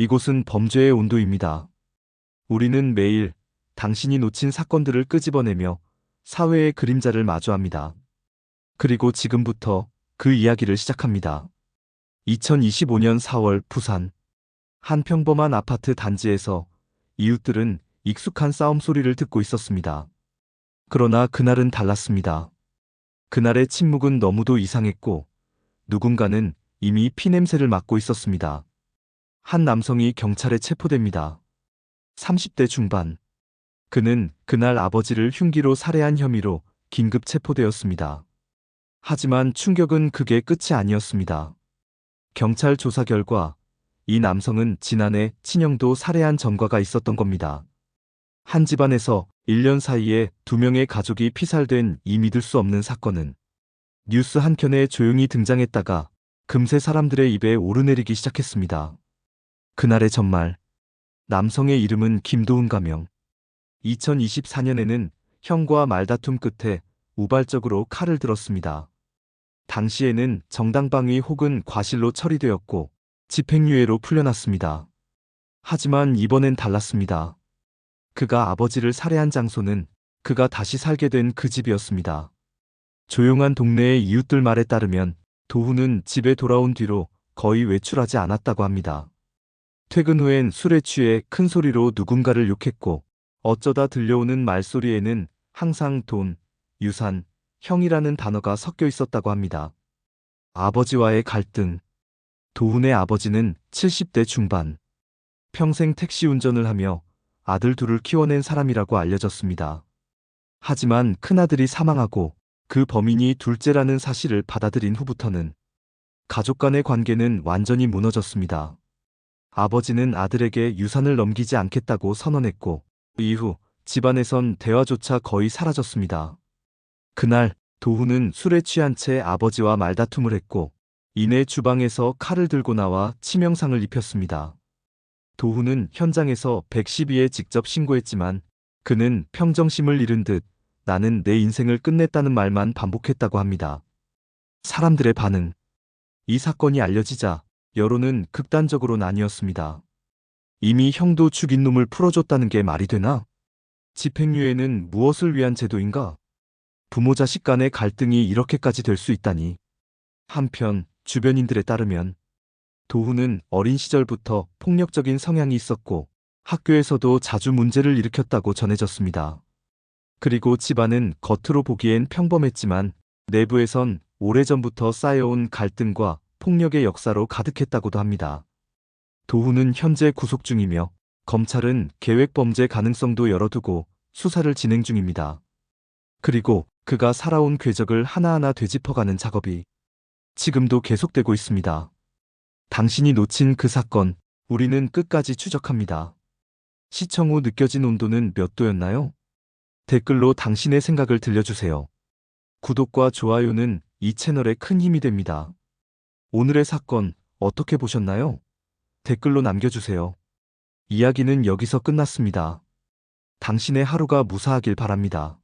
이곳은 범죄의 온도입니다. 우리는 매일 당신이 놓친 사건들을 끄집어내며 사회의 그림자를 마주합니다. 그리고 지금부터 그 이야기를 시작합니다. 2025년 4월 부산. 한 평범한 아파트 단지에서 이웃들은 익숙한 싸움 소리를 듣고 있었습니다. 그러나 그날은 달랐습니다. 그날의 침묵은 너무도 이상했고 누군가는 이미 피냄새를 맡고 있었습니다. 한 남성이 경찰에 체포됩니다. 30대 중반. 그는 그날 아버지를 흉기로 살해한 혐의로 긴급 체포되었습니다. 하지만 충격은 그게 끝이 아니었습니다. 경찰 조사 결과 이 남성은 지난해 친형도 살해한 전과가 있었던 겁니다. 한 집안에서 1년 사이에 두 명의 가족이 피살된 이 믿을 수 없는 사건은 뉴스 한 켠에 조용히 등장했다가 금세 사람들의 입에 오르내리기 시작했습니다. 그날의 전말. 남성의 이름은 김도훈 가명. 2024년에는 형과 말다툼 끝에 우발적으로 칼을 들었습니다. 당시에는 정당방위 혹은 과실로 처리되었고 집행유예로 풀려났습니다. 하지만 이번엔 달랐습니다. 그가 아버지를 살해한 장소는 그가 다시 살게 된 그 집이었습니다. 조용한 동네의 이웃들 말에 따르면 도훈은 집에 돌아온 뒤로 거의 외출하지 않았다고 합니다. 퇴근 후엔 술에 취해 큰 소리로 누군가를 욕했고 어쩌다 들려오는 말소리에는 항상 돈, 유산, 형이라는 단어가 섞여 있었다고 합니다. 아버지와의 갈등. 도훈의 아버지는 70대 중반. 평생 택시 운전을 하며 아들 둘을 키워낸 사람이라고 알려졌습니다. 하지만 큰아들이 사망하고 그 범인이 둘째라는 사실을 받아들인 후부터는 가족 간의 관계는 완전히 무너졌습니다. 아버지는 아들에게 유산을 넘기지 않겠다고 선언했고 이후 집안에선 대화조차 거의 사라졌습니다. 그날 도훈은 술에 취한 채 아버지와 말다툼을 했고 이내 주방에서 칼을 들고 나와 치명상을 입혔습니다. 도훈은 현장에서 112에 직접 신고했지만 그는 평정심을 잃은 듯 나는 내 인생을 끝냈다는 말만 반복했다고 합니다. 사람들의 반응. 이 사건이 알려지자 여론은 극단적으로 나뉘었습니다. 이미 형도 죽인 놈을 풀어줬다는 게 말이 되나? 집행유예는 무엇을 위한 제도인가? 부모 자식 간의 갈등이 이렇게까지 될 수 있다니. 한편 주변인들에 따르면 도훈은 어린 시절부터 폭력적인 성향이 있었고 학교에서도 자주 문제를 일으켰다고 전해졌습니다. 그리고 집안은 겉으로 보기엔 평범했지만 내부에선 오래전부터 쌓여온 갈등과 폭력의 역사로 가득했다고도 합니다. 도훈은 현재 구속 중이며 검찰은 계획 범죄 가능성도 열어두고 수사를 진행 중입니다. 그리고 그가 살아온 궤적을 하나하나 되짚어가는 작업이 지금도 계속되고 있습니다. 당신이 놓친 그 사건, 우리는 끝까지 추적합니다. 시청 후 느껴진 온도는 몇 도였나요? 댓글로 당신의 생각을 들려주세요. 구독과 좋아요는 이 채널에 큰 힘이 됩니다. 오늘의 사건 어떻게 보셨나요? 댓글로 남겨주세요. 이야기는 여기서 끝났습니다. 당신의 하루가 무사하길 바랍니다.